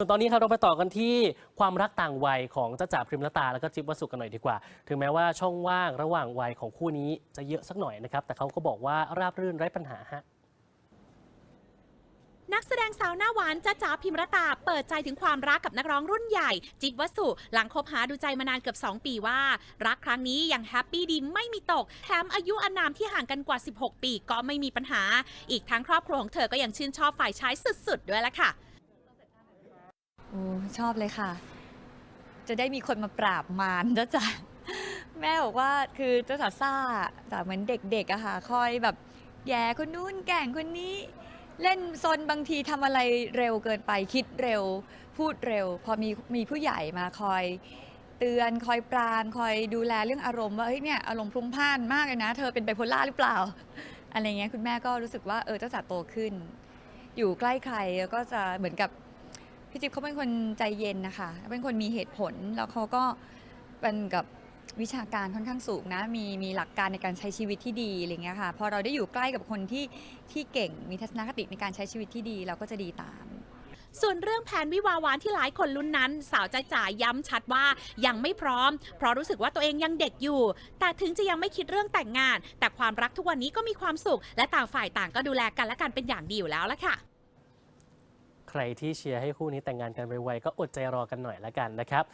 ส่วนตอนนี้ครับเราไปต่อกันที่ความรักต่างวัยของจ้าจ๋าพริมลตาแล้วก็จิ๊บวสุกันหน่อยดีกว่า ถึงแม้ว่าช่องว่างระหว่างวัยของคู่นี้จะเยอะสักหน่อยนะครับ แต่เขาก็บอกว่าราบรื่นไร้ปัญหาฮะนักแสดงสาวหน้าหวานจ้าจ๋าพิมรตา เปิดใจถึงความรักกับนักร้องรุ่นใหญ่ จิ๊บวสุ หลังคบหาดูใจมานานเกือบ 2 ปีว่า รักครั้งนี้ยังแฮปปี้ดีไม่มีตก แถมอายุอนามที่ห่างกันกว่า 16 ปีก็ไม่มีปัญหา อีกทั้งครอบครัวของเธอก็ยังชื่นชอบฝ่ายชายสุดๆ ด้วยละค่ะ โอ้ชอบเลยค่ะ จะได้มีคนมาปราบมารจ้าจ๋าแม่บอกว่าคือเจ้าจ๋าซ่าแต่เหมือนเด็กๆอะค่ะ คอยแบบแย่คนนู้นแกล้งคนนี้ เล่นซนบางทีทำอะไรเร็วเกินไปคิดเร็ว พูดเร็ว พอมีมีผู้ใหญ่มาคอย เตือนคอยปรานคอยดูแลเรื่องอารมณ์ว่าเฮ้ยเนี่ยอารมณ์พลุ่งพล่านมากเลยนะ เธอเป็นไบโพล่าหรือเปล่า อะไรเงี้ยคุณแม่ก็รู้สึกว่าเออเจ้าจ๋าโตขึ้น อยู่ใกล้ใครก็จะเหมือนกับ พี่จิ๊บเขาเป็นคนใจเย็นนะคะเป็นคนมีเหตุผลแล้วเขาก็เป็นกับวิชาการค่อนข้างสูงนะมีมีหลักการในการใช้ชีวิตที่ดีอะไรเงี้ยค่ะพอเราได้อยู่ใกล้กับคนที่ที่เก่งมีทัศนคติในการใช้ชีวิตที่ดี เราก็จะดีตาม ส่วนเรื่องแผนวิวาหวานที่หลายคนลุ้นนั้น สาวจ้าจ๋าย้ำชัดว่ายังไม่พร้อม เพราะรู้สึกว่าตัวเองยังเด็กอยู่ แต่ถึงจะยังไม่คิดเรื่องแต่งงาน แต่ความรักทุกวันนี้ก็มีความสุข และต่างฝ่ายต่างก็ดูแลกันและกันเป็นอย่างดีอยู่แล้วละค่ะ ใครที่เชียร์ให้คู่นี้แต่งงานกันไวๆก็อดใจรอกันหน่อยละกันนะครับ